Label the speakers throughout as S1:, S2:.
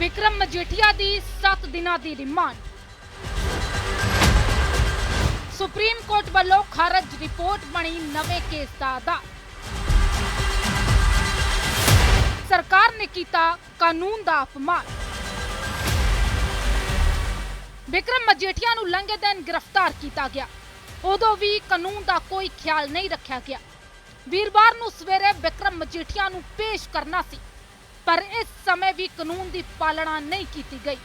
S1: ਵਿਕਰਮ ਮਜੀਠੀਆ ਦੀ 7 ਦਿਨਾਂ ਦੀ remand. Supreme court ਵੱਲੋਂ ਖਾਰਜ ਰਿਪੋਰਟ ਬਣੀ ਨਵੇਂ ਕੇਸ ਦਾ ਆਧਾਰ। ਸਰਕਾਰ ਨੇ ਕੀਤਾ ਕਾਨੂੰਨ ਦਾ ਅਪਮਾਨ। ਵਿਕਰਮ ਮਜੀਠੀਆ ਨੂੰ ਲੰਘੇ ਦਿਨ ਗ੍ਰਿਫਤਾਰ ਕੀਤਾ ਗਿਆ। ਉਦੋਂ ਵੀ ਕਾਨੂੰਨ ਦਾ ਕੋਈ ਖਿਆਲ ਨਹੀਂ ਰੱਖਿਆ ਗਿਆ। ਵੀਰਵਾਰ ਨੂੰ ਸਵੇਰੇ ਵਿਕਰਮ ਮਜੀਠੀਆ ਨੂੰ ਪੇਸ਼ ਕਰਨਾ ਸੀ। ਪਰ ਇਸ ਸਮੇਂ ਵੀ ਕਾਨੂੰਨ ਦੀ ਪਾਲਣਾ ਨਹੀਂ ਕੀਤੀ ਗਈ।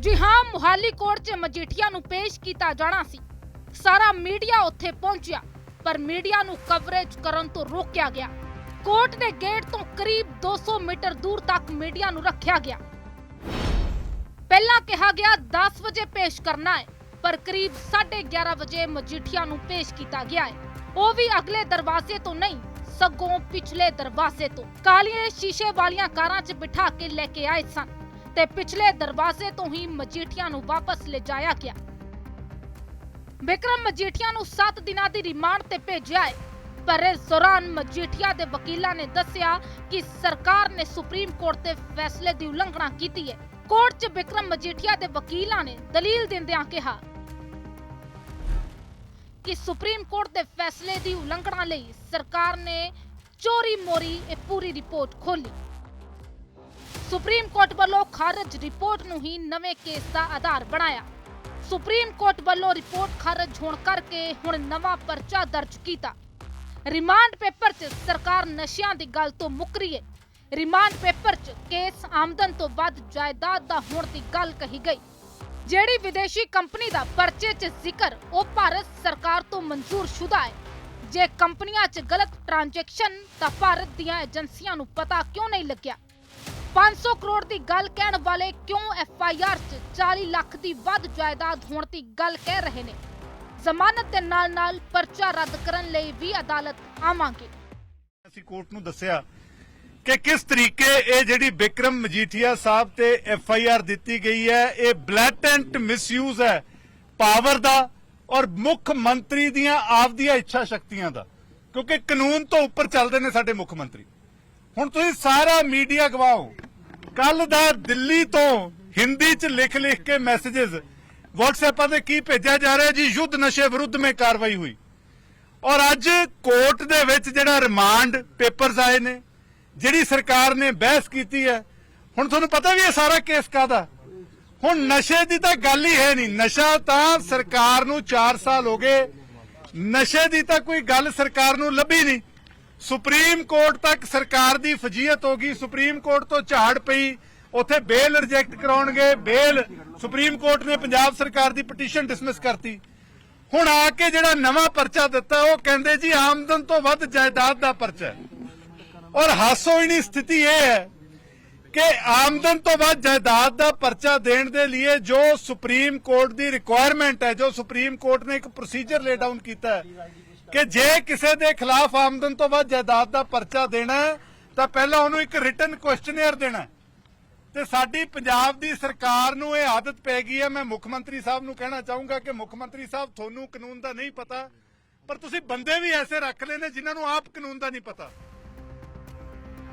S1: ਜੀ ਹਾਂ, ਮੁਹਾਲੀ ਕੋਰਟ 'ਚ ਮਜੀਠੀਆ ਨੂੰ ਪੇਸ਼ ਕੀਤਾ ਜਾਣਾ ਸੀ। ਸਾਰਾ ਮੀਡੀਆ ਉੱਥੇ ਪਹੁੰਚਿਆ, ਪਰ ਮੀਡੀਆ ਨੂੰ ਕਵਰੇਜ ਕਰਨ ਤੋਂ ਰੋਕਿਆ ਗਿਆ। ਕੋਰਟ ਦੇ ਗੇਟ ਤੋਂ ਕਰੀਬ 200 ਮੀਟਰ ਦੂਰ ਤੱਕ ਮੀਡੀਆ ਨੂੰ ਰੱਖਿਆ ਗਿਆ। ਪਹਿਲਾਂ ਕਿਹਾ ਗਿਆ 10 ਵਜੇ ਪੇਸ਼ ਕਰਨਾ ਹੈ, ਪਰ ਕਰੀਬ 11:30 ਵਜੇ ਮਜੀਠੀਆ ਨੂੰ ਪੇਸ਼ ਕੀਤਾ ਗਿਆ ਹੈ। ਉਹ ਵੀ ਅਗਲੇ ਦਰਵਾਜ਼ੇ ਤੋਂ ਨਹੀਂ। ਸਗੋਂ ਪਿਛਲੇ ਦਰਵਾਜ਼ੇ ਤੋਂ ਕਾਲੀਆਂ ਸ਼ੀਸ਼ੇ ਵਾਲੀਆਂ ਕਾਰਾਂ 'ਚ ਬਿਠਾ ਕੇ ਲੈ ਕੇ ਆਏ ਸਨ ਤੇ ਪਿਛਲੇ ਦਰਵਾਜ਼ੇ ਤੋਂ ਹੀ ਮਜੀਠੀਆ ਨੂੰ ਵਾਪਸ ਲਿਜਾਇਆ ਗਿਆ। ਵਿਕਰਮ ਮਜੀਠੀਆ ਨੂੰ 7 ਦਿਨਾਂ ਦੀ ਰਿਮਾਂਡ ਤੇ ਭੇਜਿਆ ਹੈ, ਪਰ ਇਸ ਦੌਰਾਨ ਮਜੀਠੀਆ ਦੇ ਵਕੀਲਾਂ ਨੇ ਦੱਸਿਆ ਕਿ ਸਰਕਾਰ ਨੇ ਸੁਪਰੀਮ ਕੋਰਟ ਦੇ ਫੈਸਲੇ ਦੀ ਉਲੰਘਣਾ ਕੀਤੀ ਹੈ। ਕੋਰਟ 'ਚ ਵਿਕਰਮ ਮਜੀਠੀਆ ਦੇ ਵਕੀਲਾਂ ਨੇ ਦਲੀਲ ਦਿੰਦਿਆਂ ਕਿਹਾ ਕਿ ਸੁਪਰੀਮ ਕੋਰਟ ਦੇ ਫੈਸਲੇ ਦੀ ਉਲੰਘਣਾ ਲਈ ਸਰਕਾਰ ਨੇ ਚੋਰੀ ਮੋਰੀ ਇਹ ਪੂਰੀ ਰਿਪੋਰਟ ਖੋਲੀ। ਸੁਪਰੀਮ ਕੋਰਟ ਵੱਲੋਂ ਖਾਰਜ ਰਿਪੋਰਟ ਨੂੰ ਹੀ ਨਵੇਂ ਕੇਸ ਦਾ ਆਧਾਰ ਬਣਾਇਆ। ਸੁਪਰੀਮ ਕੋਰਟ ਵੱਲੋਂ ਰਿਪੋਰਟ ਖਾਰਜ ਹੋਣ ਕਰਕੇ ਹੁਣ ਨਵਾਂ ਪਰਚਾ ਦਰਜ ਕੀਤਾ। ਰਿਮਾਂਡ ਪੇਪਰ 'ਚ ਸਰਕਾਰ ਨਸ਼ਿਆਂ ਦੀ ਗੱਲ ਤੋਂ ਮੁੱਕਰੀ ਹੈ ਰਿਮਾਂਡ ਪੇਪਰ 'ਚ ਕੇਸ ਆਮਦਨ ਤੋਂ ਵੱਧ ਜਾਇਦਾਦ ਦਾ ਹੋਣ ਦੀ ਗੱਲ ਕਹੀ ਗਈ। ਜਿਹੜੀ ਵਿਦੇਸ਼ੀ ਕੰਪਨੀ ਦਾ ਪਰਚੇ 'ਚ ਜ਼ਿਕਰ, ਉਹ ਭਾਰਤ ਸਰਕਾਰ ਤੋਂ ਮਨਜ਼ੂਰ ਹੈ। ਜੇ ਕੰਪਨੀਆਂ 'ਚ ਗਲਤ ਟ੍ਰਾਂਜੈਕਸ਼ਨ ਤਾਂ ਭਾਰਤ ਦੀਆਂ ਏਜੰਸੀਆਂ ਨੂੰ ਪਤਾ ਕਿਉਂ ਨਹੀਂ ਲੱਗਿਆ? 500 ਕਰੋੜ ਦੀ ਗੱਲ ਕਹਿਣ ਵਾਲੇ ਕਿਉਂ ਐਫ ਆਈ ਆਰ 'ਚ 40 ਲੱਖ ਦੀ ਵੱਧ ਜਾਇਦਾਦ ਹੋਣ ਦੀ ਗੱਲ ਕਹਿ ਰਹੇ ਨੇ? ਜ਼ਮਾਨਤ ਦੇ ਨਾਲ ਨਾਲ ਪਰਚਾ ਰੱਦ ਕਰਨ ਲਈ ਵੀ ਅਦਾਲਤ ਆਵਾਂਗੇ।
S2: ਅਸੀਂ ਕੋਰਟ ਨੂੰ ਦੱਸਿਆ ਕਿ ਕਿਸ ਤਰੀਕੇ ਇਹ ਜਿਹੜੀ ਵਿਕਰਮ ਮਜੀਠੀਆ ਸਾਹਿਬ ਤੇ ਐਫ ਆਈ ਆਰ ਦਿੱਤੀ ਗਈ ਹੈ, ਇਹ ਬਲੈਟੈਂਟ ਮਿਸਯੂਜ਼ ਹੈ ਪਾਵਰ ਦਾ ਔਰ ਮੁੱਖ ਮੰਤਰੀ ਦੀਆਂ ਆਪਦੀਆਂ ਇੱਛਾ ਸ਼ਕਤੀਆਂ ਦਾ। ਕਿਉਂਕਿ ਕਾਨੂੰਨ ਤੋਂ ਉੱਪਰ ਚੱਲਦੇ ਨੇ ਸਾਡੇ ਮੁੱਖ ਮੰਤਰੀ। ਹੁਣ ਤੁਸੀਂ ਸਾਰਾ ਮੀਡੀਆ ਗਵਾਓ। ਕੱਲ ਦਾ ਦਿੱਲੀ ਤੋਂ ਹਿੰਦੀ ਚ ਲਿਖ ਲਿਖ ਕੇ ਮੈਸੇजेस WhatsApਪਾਂ ਤੇ ਕੀ ਭੇਜਿਆ ਜਾ ਰਿਹਾ ਜੀ? ਯੁੱਧ ਨਸ਼ੇ ਵਿਰੁੱਧ ਮੇ ਕਾਰਵਾਈ ਹੋਈ। ਔਰ ਅੱਜ ਕੋਰਟ ਦੇ ਵਿੱਚ ਜਿਹੜਾ ਰਿਮਾਂਡ ਪੇਪਰਸ ਆਏ ਨੇ ਜਿਹੜੀ ਸਰਕਾਰ ਨੇ ਬਹਿਸ ਕੀਤੀ ਹੈ, ਹੁਣ ਤੁਹਾਨੂੰ ਪਤਾ ਵੀ ਇਹ ਸਾਰਾ ਕੇਸ ਕਾਦਾ ਹੁਣ ਨਸ਼ੇ ਦੀ ਤਾਂ ਗੱਲ ਹੀ ਹੈ ਨਹੀਂ। ਨਸ਼ਾ ਤਾਂ ਸਰਕਾਰ ਨੂੰ 4 ਸਾਲ ਹੋ ਗਏ। ਨਸ਼ੇ ਦੀ ਤਾਂ ਕੋਈ ਗੱਲ ਸਰਕਾਰ ਨੂੰ ਲੱਭੀ ਨਹੀਂ। ਸੁਪਰੀਮ ਕੋਰਟ ਤੱਕ ਸਰਕਾਰ ਦੀ ਫਜੀਅਤ ਹੋ ਗਈ। ਸੁਪਰੀਮ ਕੋਰਟ ਤੋਂ ਝਾੜ ਪਈ। ਉੱਥੇ ਬੇਲ ਰਿਜੈਕਟ ਕਰਾਉਣਗੇ। ਬੇਲ ਸੁਪਰੀਮ ਕੋਰਟ ਨੇ ਪੰਜਾਬ ਸਰਕਾਰ ਦੀ ਪਟੀਸ਼ਨ ਡਿਸਮਿਸ ਕਰਤੀ। ਹੁਣ ਆ ਕੇ ਜਿਹੜਾ ਨਵਾਂ ਪਰਚਾ ਦਿੱਤਾ, ਉਹ ਕਹਿੰਦੇ ਜੀ ਆਮਦਨ ਤੋਂ ਵੱਧ ਜਾਇਦਾਦ ਦਾ ਪਰਚਾ ਔਰ ਹਾਸੋਹੀਣੀ ਸਥਿਤੀ ਇਹ ਹੈ ਕਿ ਆਮਦਨ ਤੋਂ ਬਾਅਦ ਜਾਇਦਾਦ ਦਾ ਪਰਚਾ ਦੇਣ ਦੇ ਲਈ ਜੋ ਸੁਪਰੀਮ ਕੋਰਟ ਦੀ ਰਿਕੁਆਇਰਮੈਂਟ ਹੈ, ਜੋ ਸੁਪਰੀਮ ਕੋਰਟ ਨੇ ਇੱਕ ਪ੍ਰੋਸੀਜਰ ਲੇ ਡਾਊਨ ਕੀਤਾ ਹੈ ਕਿ ਜੇ ਕਿਸੇ ਦੇ ਖਿਲਾਫ ਆਮਦਨ ਤੋਂ ਬਾਅਦ ਜਾਇਦਾਦ ਦਾ ਪਰਚਾ ਦੇਣਾ ਤਾਂ ਪਹਿਲਾਂ ਉਹਨੂੰ ਇੱਕ ਰਿਟਨ ਕੁਐਸਚਨੇਅਰ ਦੇਣਾ ਤੇ ਸਾਡੀ ਪੰਜਾਬ ਦੀ ਸਰਕਾਰ ਨੂੰ ਇਹ ਆਦਤ ਪੈ ਗਈ ਹੈ, ਮੈਂ ਮੁੱਖ ਮੰਤਰੀ ਸਾਹਿਬ ਨੂੰ ਕਹਿਣਾ ਚਾਹੂੰਗਾ ਕਿ ਮੁੱਖ ਮੰਤਰੀ ਸਾਹਿਬ ਤੁਹਾਨੂੰ ਕਾਨੂੰਨ ਦਾ ਨਹੀਂ ਪਤਾ, ਪਰ ਤੁਸੀਂ ਬੰਦੇ ਵੀ ਐਸੇ ਰੱਖ ਲਏ ਨੇ ਜਿਨ੍ਹਾਂ ਨੂੰ ਆਪ ਕਾਨੂੰਨ ਦਾ ਨਹੀਂ ਪਤਾ।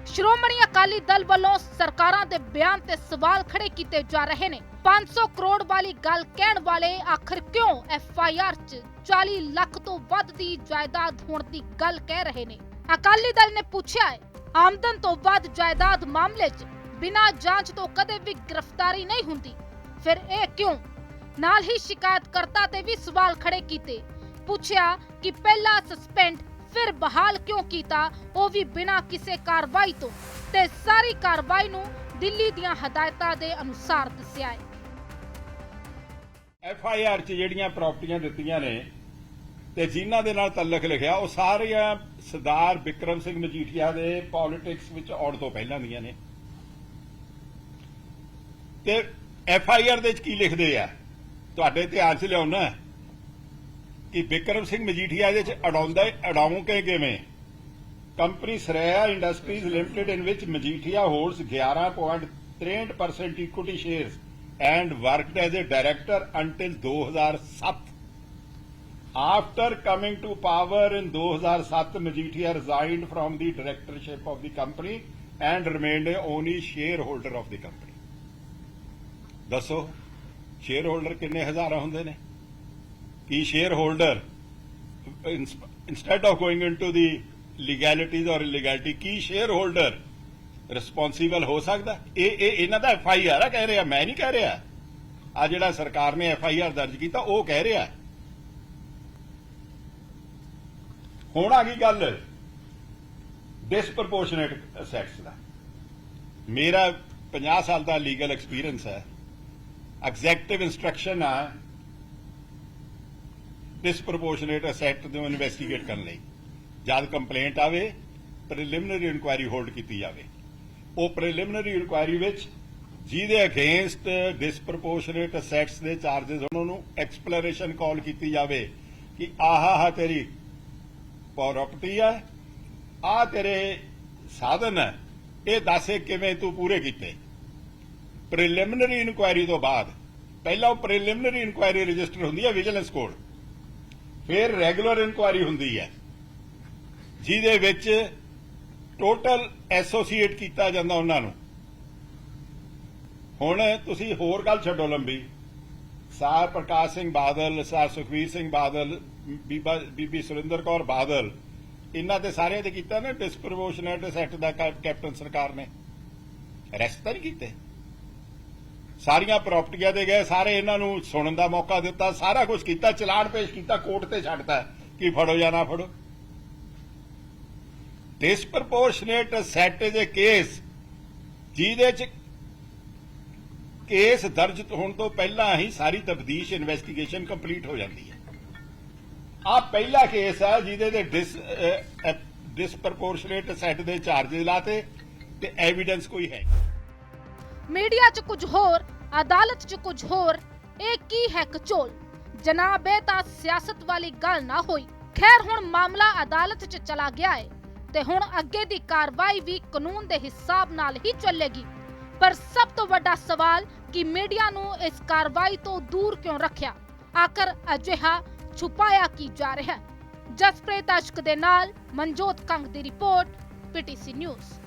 S1: ਸ਼੍ਰੋਮਣੀ ਅਕਾਲੀ ਦਲ ਵੱਲੋਂ ਸਰਕਾਰਾਂ ਦੇ ਬਿਆਨ ਤੇ ਸਵਾਲ ਖੜੇ ਕੀਤੇ ਜਾ ਰਹੇ ਨੇ। 500 ਕਰੋੜ ਵਾਲੀ ਗੱਲ ਕਹਿਣ ਵਾਲੇ ਆਖਰ ਕਿਉਂ ਐਫ ਆਈ ਆਰ 'ਚ 40 ਲੱਖ ਤੋਂ ਵੱਧ ਦੀ ਜਾਇਦਾਦ ਹੋਣ ਦੀ ਗੱਲ ਕਹਿ ਰਹੇ ਨੇ? ਅਕਾਲੀ ਦਲ ਨੇ ਪੁੱਛਿਆ ਹੈ, ਆਮਦਨ ਤੋਂ ਵੱਧ ਜਾਇਦਾਦ ਮਾਮਲੇ 'ਚ ਬਿਨਾਂ ਜਾਂਚ ਤੋਂ ਕਦੇ ਵੀ ਗ੍ਰਿਫਤਾਰੀ ਨਹੀਂ ਹੁੰਦੀ। ਫਿਰ ਇਹ ਕਿਉਂ? ਨਾਲ ਹੀ ਸ਼ਿਕਾਇਤਕਰਤਾ ਤੇ ਵੀ ਸਵਾਲ ਖੜੇ ਕੀਤੇ। ਪੁੱਛਿਆ ਕਿ ਪਹਿਲਾਂ ਸਸਪੈਂਡ ਫਿਰ ਬਹਾਲ ਕਿਉਂ ਕੀਤਾ? ਉਹ ਵੀ ਬਿਨਾਂ ਕਿਸੇ ਕਾਰਵਾਈ ਤੋਂ। ਤੇ ਸਾਰੀ ਕਾਰਵਾਈ ਨੂੰ ਦਿੱਲੀ ਦੀਆਂ ਹਦਾਇਤਾਂ ਦੇ ਅਨੁਸਾਰ ਦੱਸਿਆ ਹੈ।
S3: ਐਫ ਆਈ ਆਰ 'ਚ ਜਿਹੜੀਆਂ ਪ੍ਰਾਪਰਟੀਆਂ ਦਿੱਤੀਆਂ ਨੇ ਤੇ ਜਿਨ੍ਹਾਂ ਦੇ ਨਾਲ ਤਲਕ ਲਿਖਿਆ, ਉਹ ਸਾਰੀਆਂ ਸਰਦਾਰ ਵਿਕਰਮ ਸਿੰਘ ਮਜੀਠੀਆ ਦੇ ਪੋਲਿਟਿਕਸ ਵਿੱਚ ਆਉਣ ਤੋਂ ਪਹਿਲਾਂ ਦੀਆਂ ਨੇ। ਤੇ ਐਫ ਆਈ ਆਰ ਦੇ ਵਿੱਚ ਕੀ ਲਿਖਦੇ ਆ? ਤੁਹਾਡੇ ਧਿਆਨ 'ਚ ਲਿਆਉਣਾ ਕਿ ਵਿਕਰਮ ਸਿੰਘ ਮਜੀਠੀਆ ਦੇ ਵਿੱਚ ਅਡਾਉਂਦਾ ਅਡਾਉਂ ਕੇ ਕਿਵੇਂ company Saraya industries limited in ਵਿੱਚ Majithia holds 11.63% equity shares and worked as a director until 2007. After coming to power in 2007, Majithia resigned from the directorship of the company and remained a only shareholder of the company. ਦੱਸੋ share holder ਕਿੰਨੇ ਹਜ਼ਾਰਾਂ ਹੁੰਦੇ ਨੇ ਕੀ shareholder instead of going into the legalities ਔਰ illegality ਕੀ shareholder responsible ਹੋ ਸਕਦਾ ਇਹ ਇਹ ਇਹਨਾਂ ਦਾ ਐਫ ਆਈ ਆਰ ਆ ਕਹਿ ਰਿਹਾ ਮੈਂ ਨਹੀਂ ਕਹਿ ਰਿਹਾ ਆ ਜਿਹੜਾ ਸਰਕਾਰ ਨੇ ਐਫ ਆਈ ਆਰ ਦਰਜ ਕੀਤਾ ਉਹ ਕਹਿ ਰਿਹਾ ਹੁਣ ਆ ਗਈ ਗੱਲ ਡਿਸਪ੍ਰੋਪੋਰਸ਼ਨੇਟ ਅਸੈਟਸ ਦਾ ਮੇਰਾ 50 ਸਾਲ ਦਾ ਲੀਗਲ ਐਕਸਪੀਰੀਅੰਸ ਹੈ ਐਗਜ਼ੈਕਟਿਵ ਇਨਸਟਰਕਸ਼ਨ ਆ ਡਿਸਪ੍ਰੋਪੋਰਸ਼ਨੇਟ ਅਸੈਟ ਨੂੰ ਇਨਵੈਸਟੀਗੇਟ ਕਰਨ ਲਈ। ਜਦ ਕੰਪਲੇਂਟ ਆਵੇ ਪ੍ਰੀਲਿਮਿਨਰੀ ਇਨਕੁਆਇਰੀ ਹੋਲਡ ਕੀਤੀ ਜਾਵੇ। ਉਹ ਪ੍ਰੀਲਿਮਿਨਰੀ ਇਨਕੁਆਇਰੀ ਵਿੱਚ ਜਿਹਦੇ ਅਗੇਂਸਟ ਡਿਸਪ੍ਰੋਪੋਰਸ਼ਨੇਟ ਅਸੈਟਸ ਦੇ ਚਾਰजेस ਉਹਨਾਂ ਨੂੰ ਐਕਸਪਲੋਰੇਸ਼ਨ ਕਾਲ ਕੀਤੀ ਜਾਵੇ ਕਿ ਆਹਾ ਹਾ ਤੇਰੀ ਪ੍ਰਾਪਰਟੀ ਹੈ ਆ ਤੇਰੇ ਸਾਧਨ ਹੈ ਇਹ ਦੱਸੇ ਕਿਵੇਂ ਤੂੰ ਪੂਰੇ ਕੀਤੇ। ਪ੍ਰੀਲਿਮਿਨਰੀ ਇਨਕੁਆਇਰੀ ਤੋਂ ਬਾਅਦ, ਪਹਿਲਾਂ ਉਹ ਪ੍ਰੀਲਿਮਿਨਰੀ ਇਨਕੁਆਇਰੀ ਰਜਿਸਟਰ ਹੁੰਦੀ ਹੈ ਵਿਜੀਲੈਂਸ ਕੋਡ ਫਿਰ ਰੈਗੂਲਰ ਇਨਕੁਆਇਰੀ ਹੁੰਦੀ ਹੈ, ਜਿਹਦੇ ਵਿੱਚ ਟੋਟਲ ਐਸੋਸੀਏਟ ਕੀਤਾ ਜਾਂਦਾ ਉਹਨਾਂ ਨੂੰ। ਹੁਣ ਤੁਸੀਂ ਹੋਰ ਗੱਲ ਛੱਡੋ ਲੰਬੀ। ਸਾਰ ਪ੍ਰਕਾਸ਼ ਸਿੰਘ ਬਾਦਲ, ਸਾਰ ਸੁਖਵੀਰ ਸਿੰਘ ਬਾਦਲ, ਬੀਬੀ ਸੁਰਿੰਦਰ ਕੌਰ ਬਾਦਲ, ਇਹਨਾਂ ਤੇ ਸਾਰਿਆਂ ਤੇ ਕੀਤਾ ਨਾ ਡਿਸਪ੍ਰੋਪੋਰਸ਼ਨੇਟ ਐਕਟ ਦਾ ਕੈਪਟਨ ਸਰਕਾਰ ਨੇ। ਅਰੈਸਟ ਤਾਂ ਨਹੀਂ ਕੀਤੇ। ਸਾਰੀਆਂ ਪ੍ਰਾਪਰਟੀਆਂ ਦੇ ਗਏ, ਸਾਰੇ ਇਹਨਾਂ ਨੂੰ ਸੁਣਨ ਦਾ ਮੌਕਾ ਦਿੱਤਾ, ਸਾਰਾ ਕੁਝ ਕੀਤਾ, ਚਲਾਨ ਪੇਸ਼ ਕੀਤਾ, ਕੋਰਟ ਤੇ ਛੱਡਤਾ। ਕਿ ਫੜੋ ਜਾਂ ਨਾ ਫੜੋ? Disproportionate set is a case ਜਿਹਦੇ ਚ ਕੇਸ ਦਰਜ ਹੋਣ ਤੋਂ ਪਹਿਲਾਂ ਹੀ ਸਾਰੀ ਤਬਦੀਸ਼ ਇਨਵੈਸਟੀਗੇਸ਼ਨ ਕੰਪਲੀਟ ਹੋ ਜਾਂਦੀ ਹੈ। ਆ ਪਹਿਲਾ ਕੇਸ ਹੈ ਜਿਹਦੇ ਤੇ ਡਿਸ ਡਿਸਪ੍ਰੋਪੋਰਸ਼ਨੇਟ ਸੈਟ ਦੇ ਚਾਰजेस ਲਾਤੇ ਤੇ ਐਵੀਡੈਂਸ ਕੋਈ ਹੈ ਨਹੀਂ।
S1: ਮੀਡੀਆ 'ਚ ਕੁਝ ਹੋਰ, ਅਦਾਲਤ 'ਚ ਕੁਝ ਹੋਰ, ਇਹ ਕੀ ਹੈ ਕਚੋਲ? ਜਨਾਬ, ਇਹ ਤਾਂ ਸਿਆਸਤ ਵਾਲੀ ਗੱਲ ਨਾ ਹੋਈ। ਖੈਰ, ਹੁਣ ਮਾਮਲਾ ਅਦਾਲਤ 'ਚ ਚਲਾ ਗਿਆ ਹੈ ਤੇ ਹੁਣ ਅੱਗੇ ਦੀ ਕਾਰਵਾਈ ਵੀ ਕਾਨੂੰਨ ਦੇ ਹਿਸਾਬ ਨਾਲ ਹੀ ਚੱਲੇਗੀ। ਪਰ ਸਭ ਤੋਂ ਵੱਡਾ ਸਵਾਲ ਕਿ ਮੀਡੀਆ ਨੂੰ ਇਸ ਕਾਰਵਾਈ ਤੋਂ ਦੂਰ ਕਿਉਂ ਰੱਖਿਆ? ਆਖਰ ਅਜਿਹਾ ਛੁਪਾਇਆ ਕੀ ਜਾ ਰਿਹਾ? ਹੈ ਜਸਪ੍ਰੀਤ ਅਸ਼ਕ ਦੇ ਨਾਲ ਮਨਜੋਤ ਕੰਗ ਦੀ ਰਿਪੋਰਟ, ਪੀਟੀਸੀ ਨਿਊਜ਼।